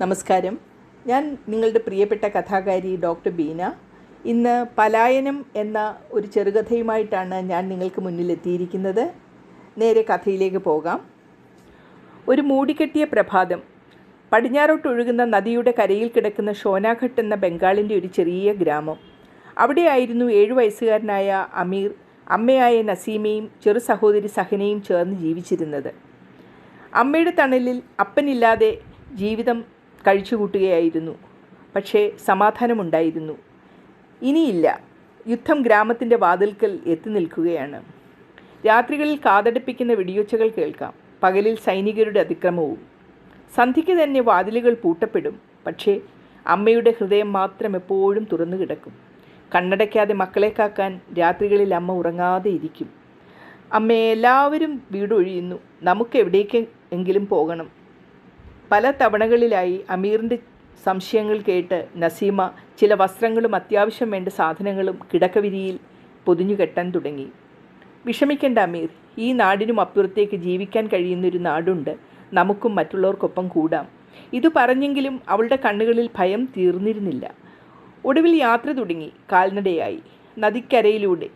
നമസ്കാരം. ഞാൻ നിങ്ങളുടെ പ്രിയപ്പെട്ട കഥാകാരി ഡോക്ടർ ബീന. ഇന്ന് പലായനം എന്ന ഒരു ചെറുകഥയുമായിട്ടാണ് ഞാൻ നിങ്ങൾക്ക് മുന്നിലെത്തിയിരിക്കുന്നത്. നേരെ കഥയിലേക്ക് പോകാം. ഒരു മൂടിക്കെട്ടിയ പ്രഭാതം. പടിഞ്ഞാറോട്ടൊഴുകുന്ന നദിയുടെ കരയിൽ കിടക്കുന്ന ഷോനാഘട്ട് എന്ന ബംഗാളിന്റെ ഒരു ചെറിയ ഗ്രാമം. അവിടെയായിരുന്നു ഏഴു വയസ്സുകാരനായ അമീർ അമ്മയായ നസീമയും ചെറു സഹോദരി സഹനയും ചേർന്ന് ജീവിച്ചിരുന്നത്. അമ്മയുടെ തണലിൽ അപ്പനില്ലാതെ ജീവിതം കഴിച്ചുകൂട്ടുകയായിരുന്നു. പക്ഷേ സമാധാനമുണ്ടായിരുന്നു. ഇനിയില്ല. യുദ്ധം ഗ്രാമത്തിന്റെ വാതിൽക്കൽ എത്തി നിൽക്കുകയാണ്. രാത്രികളിൽ കാതടിപ്പിക്കുന്ന വെടിയൊച്ചകൾ കേൾക്കാം. പകലിൽ സൈനികരുടെ അതിക്രമവും. സന്ധ്യയ്ക്ക് തന്നെ വാതിലുകൾ പൂട്ടപ്പെടും. പക്ഷേ അമ്മയുടെ ഹൃദയം മാത്രം എപ്പോഴും തുറന്നു കിടക്കും. കണ്ണടയ്ക്കാതെ മക്കളെ കാക്കാൻ രാത്രികളിൽ അമ്മ ഉറങ്ങാതെ ഇരിക്കും. അമ്മയെല്ലാവരും വീടൊഴിയുന്നു. നമുക്ക് എവിടേക്ക് എങ്കിലും പോകണം. പല തവണകളിലായി അമീറിന്റെ സംശയങ്ങൾ കേട്ട് നസീമ ചില വസ്ത്രങ്ങളും അത്യാവശ്യം വേണ്ട സാധനങ്ങളും കിടക്കവിരിയിൽ പൊതിഞ്ഞു കെട്ടാൻ തുടങ്ങി. വിഷമിക്കേണ്ട അമീർ ഈ നാടിനും അപ്പുറത്തേക്ക് ജീവിക്കാൻ കഴിയുന്നൊരു നാടുണ്ട്. നമുക്കും മറ്റുള്ളവർക്കൊപ്പം കൂടാം. ഇത് പറഞ്ഞെങ്കിലും അവളുടെ കണ്ണുകളിൽ ഭയം തീർന്നിരുന്നില്ല. ഒടുവിൽ യാത്ര തുടങ്ങി. കാൽനടയായി. നദിക്കരയിലൂടെ.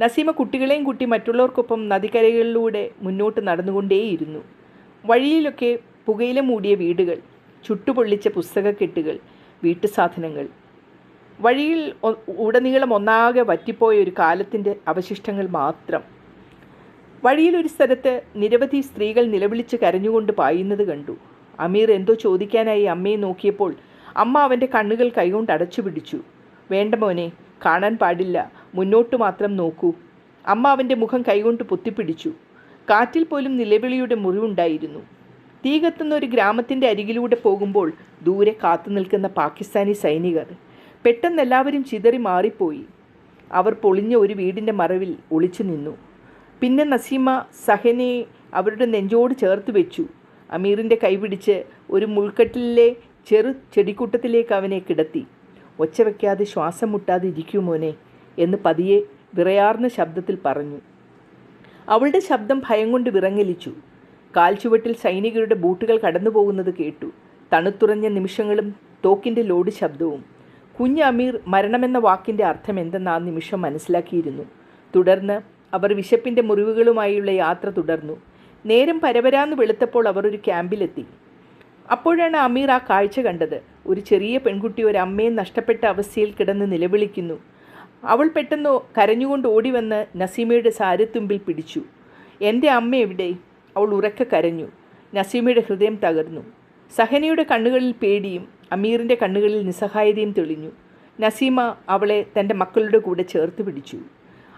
നസീമ കുട്ടികളെയും കൂട്ടി മറ്റുള്ളവർക്കൊപ്പം നദിക്കരകളിലൂടെ മുന്നോട്ട് നടന്നുകൊണ്ടേയിരുന്നു. വഴിയിലൊക്കെ പുകയില മൂടിയ വീടുകൾ ചുട്ടുപൊള്ളിച്ച പുസ്തകക്കെട്ടുകൾ വീട്ടുസാധനങ്ങൾ. വഴിയിൽ ഉടനീളം ഒന്നാകെ വറ്റിപ്പോയ ഒരു കാലത്തിന്റെ അവശിഷ്ടങ്ങൾ മാത്രം. വഴിയിലൊരു സ്ഥലത്ത് നിരവധി സ്ത്രീകൾ നിലവിളിച്ച് കരഞ്ഞുകൊണ്ട് പായുന്നത് കണ്ടു. അമീർ എന്തോ ചോദിക്കാനായി അമ്മയെ നോക്കിയപ്പോൾ അമ്മ അവന്റെ കണ്ണുകൾ കൈകൊണ്ട് അടച്ചു പിടിച്ചു. വേണ്ട മോനെ കാണാൻ പാടില്ല. മുന്നോട്ട് മാത്രം നോക്കൂ. അമ്മ അവന്റെ മുഖം കൈകൊണ്ട് പൊത്തിപ്പിടിച്ചു. കാറ്റിൽ പോലും നിലവിളിയുടെ മുറിവുണ്ടായിരുന്നു. തീ കത്തുന്ന ഒരു ഗ്രാമത്തിന്റെ അരികിലൂടെ പോകുമ്പോൾ ദൂരെ കാത്തു നിൽക്കുന്ന പാകിസ്ഥാനി സൈനികർ പെട്ടെന്ന് എല്ലാവരും ചിതറി മാറിപ്പോയി. അവർ പൊളിഞ്ഞ ഒരു വീടിന്റെ മറവിൽ ഒളിച്ചു നിന്നു. പിന്നെ നസീമ സഹനെ അവരുടെ നെഞ്ചോട് ചേർത്ത് വെച്ചു. അമീറിന്റെ കൈപിടിച്ച് ഒരു മുൾക്കട്ടിലെ ചെറു ചെടിക്കൂട്ടത്തിലേക്ക് അവനെ കിടത്തി. ഒച്ച വയ്ക്കാതെ ശ്വാസം മുട്ടാതെ ഇരിക്കൂ മോനെ എന്ന് പതിയെ വിറയാർന്ന ശബ്ദത്തിൽ പറഞ്ഞു. അവളുടെ ശബ്ദം ഭയം കൊണ്ട് വിറങ്ങലിച്ചു. കാൽച്ചുവട്ടിൽ സൈനികരുടെ ബൂട്ടുകൾ കടന്നുപോകുന്നത് കേട്ടു. തണുത്തുറഞ്ഞ നിമിഷങ്ങളും തോക്കിന്റെ ലോഡ് ശബ്ദവും. കുഞ്ഞ് അമീർ മരണമെന്ന വാക്കിന്റെ അർത്ഥം എന്തെന്ന് ആ നിമിഷം മനസ്സിലാക്കിയിരുന്നു. തുടർന്ന് അവർ വിശപ്പിന്റെ മുറിവുകളുമായുള്ള യാത്ര തുടർന്നു. നേരം പരവരാന്ന് വെളുത്തപ്പോൾ അവർ ഒരു ക്യാമ്പിലെത്തി. അപ്പോഴാണ് അമീർ ആ കാഴ്ച കണ്ടത്. ഒരു ചെറിയ പെൺകുട്ടി ഒരു അമ്മയെ നഷ്ടപ്പെട്ട അവസ്ഥയിൽ കിടന്ന് നിലവിളിക്കുന്നു. അവൾ പെട്ടെന്ന് കരഞ്ഞുകൊണ്ട് ഓടിവന്ന് നസീമയുടെ സാരത്തുമ്പിൽ പിടിച്ചു. എന്റെ അമ്മ എവിടെ? അവൾ ഉറക്കെ കരഞ്ഞു. നസീമയുടെ ഹൃദയം തകർന്നു. സഹനയുടെ കണ്ണുകളിൽ പേടിയും അമീറിന്റെ കണ്ണുകളിൽ നിസ്സഹായതയും തെളിഞ്ഞു. നസീമ അവളെ തന്റെ മക്കളുടെ കൂടെ ചേർത്ത് പിടിച്ചു.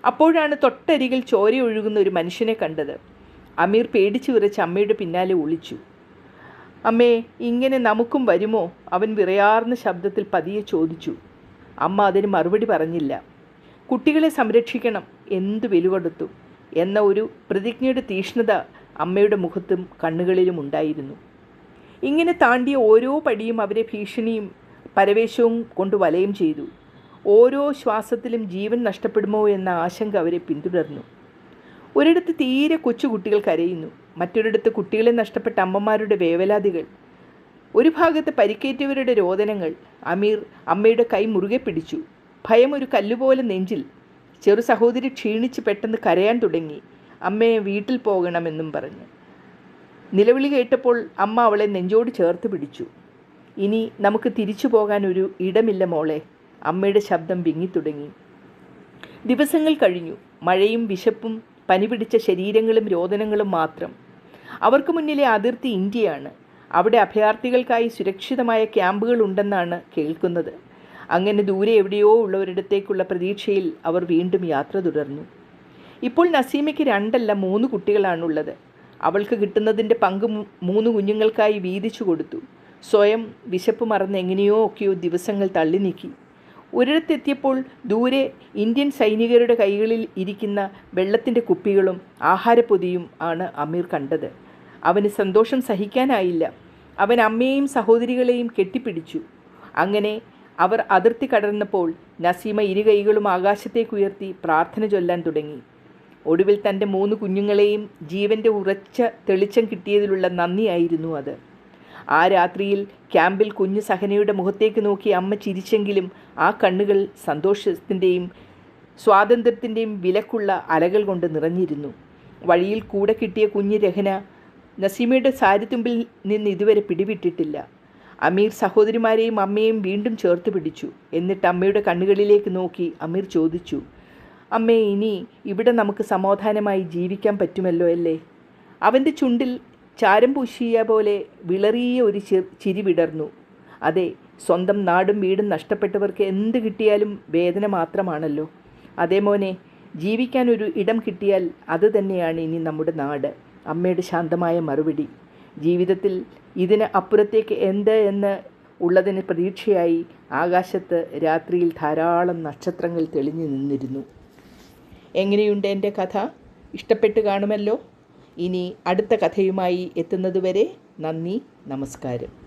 അപ്പോഴാണ് തൊട്ടരികിൽ ചോര ഒഴുകുന്ന ഒരു മനുഷ്യനെ കണ്ടത്. അമീർ പേടിച്ചു വിറച്ച് അമ്മയുടെ പിന്നാലെ ഒളിച്ചു. അമ്മേ ഇങ്ങനെ നമുക്കും വരുമോ? അവൻ വിറയാർന്ന ശബ്ദത്തിൽ പതിയെ ചോദിച്ചു. അമ്മ അതിന് മറുപടി പറഞ്ഞില്ല. കുട്ടികളെ സംരക്ഷിക്കണം എന്തു വിലുകൊടുത്തു എന്ന ഒരു പ്രതിജ്ഞയുടെ തീഷ്ണത അമ്മയുടെ മുഖത്തും കണ്ണുകളിലും ഉണ്ടായിരുന്നു. ഇങ്ങനെ താണ്ടിയ ഓരോ പടിയും അവരെ ഭീഷണിയും പരവേശവും കൊണ്ട് വലയം ചെയ്തു. ഓരോ ശ്വാസത്തിലും ജീവൻ നഷ്ടപ്പെടുമോ എന്ന ആശങ്ക അവരെ പിന്തുടർന്നു. ഒരിടത്ത് തീരെ കൊച്ചുകുട്ടികൾ കരയുന്നു. മറ്റൊരിടത്ത് കുട്ടികളെ നഷ്ടപ്പെട്ട അമ്മമാരുടെ വേവലാതികൾ. ഒരു ഭാഗത്ത് പരിക്കേറ്റവരുടെ രോദനങ്ങൾ. അമീർ അമ്മയുടെ കൈ മുറുകെ പിടിച്ചു. ഭയം ഒരു കല്ലുപോലെ നെഞ്ചിൽ. ചെറു സഹോദരി ക്ഷീണിച്ച് പെട്ടെന്ന് കരയാൻ തുടങ്ങി. അമ്മയെ വീട്ടിൽ പോകണമെന്നും പറഞ്ഞു. നിലവിളി കേട്ടപ്പോൾ അമ്മ അവളെ നെഞ്ചോട് ചേർത്ത് പിടിച്ചു. ഇനി നമുക്ക് തിരിച്ചു പോകാൻ ഒരു ഇടമില്ല മോളെ. അമ്മയുടെ ശബ്ദം വിങ്ങിത്തുടങ്ങി ദിവസങ്ങൾ കഴിഞ്ഞു. മഴയും വിശപ്പും പനി പിടിച്ച ശരീരങ്ങളും രോദനങ്ങളും മാത്രം. അവർക്ക് മുന്നിലെ അതിർത്തി ഇന്ത്യയാണ്. അവിടെ അഭയാർത്ഥികൾക്കായി സുരക്ഷിതമായ ക്യാമ്പുകൾ ഉണ്ടെന്നാണ് കേൾക്കുന്നത്. അങ്ങനെ ദൂരെ എവിടെയോ ഉള്ളവരിടത്തേക്കുള്ള പ്രതീക്ഷയിൽ അവർ വീണ്ടും യാത്ര തുടർന്നു. ഇപ്പോൾ നസീമയ്ക്ക് രണ്ടല്ല മൂന്ന് കുട്ടികളാണുള്ളത്. അവൾക്ക് കിട്ടുന്നതിന്റെ പങ്ക് മൂന്ന് കുഞ്ഞുങ്ങൾക്കായി വീതിച്ചു കൊടുത്തു. സ്വയം വിശപ്പ് മറന്ന് എങ്ങനെയോ ഒക്കെയോ ദിവസങ്ങൾ തള്ളി നീക്കി. ഒരിടത്തെത്തിയപ്പോൾ ദൂരെ ഇന്ത്യൻ സൈനികരുടെ കൈകളിൽ ഇരിക്കുന്ന വെള്ളത്തിന്റെ കുപ്പികളും ആഹാരപ്പൊതിയും ആണ് അമീർ കണ്ടത്. അവന് സന്തോഷം സഹിക്കാനായില്ല. അവൻ അമ്മയെയും സഹോദരികളെയും കെട്ടിപ്പിടിച്ചു. അങ്ങനെ അവർ അതിർത്തി കടന്നപ്പോൾ നസീമ ഇരു കൈകളും ആകാശത്തേക്ക് ഉയർത്തി പ്രാർത്ഥന ചൊല്ലാൻ തുടങ്ങി. ഒടുവിൽ തന്റെ മൂന്ന് കുഞ്ഞുങ്ങളെയും ജീവന്റെ ഉറച്ച തെളിച്ചം കിട്ടിയതിലുള്ള നന്ദിയായിരുന്നു അത്. ആ രാത്രിയിൽ ക്യാമ്പിൽ കുഞ്ഞു സഹനയുടെ മുഖത്തേക്ക് നോക്കി അമ്മ ചിരിച്ചെങ്കിലും ആ കണ്ണുകൾ സന്തോഷത്തിന്റെയും സ്വാതന്ത്ര്യത്തിന്റെയും വിലക്കുള്ള അലകൾ കൊണ്ട് നിറഞ്ഞിരുന്നു. വഴിയിൽ കൂടെ കിട്ടിയ കുഞ്ഞ് രഹന നസീമയുടെ സാരിത്തുമ്പിൽ നിന്ന് ഇതുവരെ പിടിവിട്ടിട്ടില്ല. അമീർ സഹോദരിമാരെയും അമ്മയെയും വീണ്ടും ചേർത്ത് പിടിച്ചു. എന്നിട്ട് അമ്മയുടെ കണ്ണുകളിലേക്ക് നോക്കി അമീർ ചോദിച്ചു അമ്മേ ഇനി ഇവിടെ നമുക്ക് സമാധാനമായി ജീവിക്കാൻ പറ്റുമല്ലോ അല്ലേ? അവന്റെ ചുണ്ടിൽ ചാരം പൂശിയ പോലെ വിളറിയ ഒരു ചിരി വിടർന്നു. അതെ സ്വന്തം നാടും വീടും നഷ്ടപ്പെട്ടവർക്ക് എന്ത് കിട്ടിയാലും വേദന മാത്രമാണല്ലോ. അതേ മോനെ ജീവിക്കാൻ ഒരു ഇടം കിട്ടിയാൽ അത് തന്നെയാണ് ഇനി നമ്മുടെ നാട്. അമ്മയുടെ ശാന്തമായ മറുപടി. ജീവിതത്തിൽ ഇതിന് അപ്പുറത്തേക്ക് എന്ത് എന്ന് ഉള്ളതിന് പ്രതീക്ഷയായി ആകാശത്ത് രാത്രിയിൽ ധാരാളം നക്ഷത്രങ്ങൾ തെളിഞ്ഞു നിന്നിരുന്നു. എങ്ങനെയുണ്ട് എന്റെ കഥ? ഇഷ്ടപ്പെട്ട് കാണുമല്ലോ? ഇനി അടുത്ത കഥയുമായി എത്തുന്നതുവരെ നന്ദി നമസ്കാരം.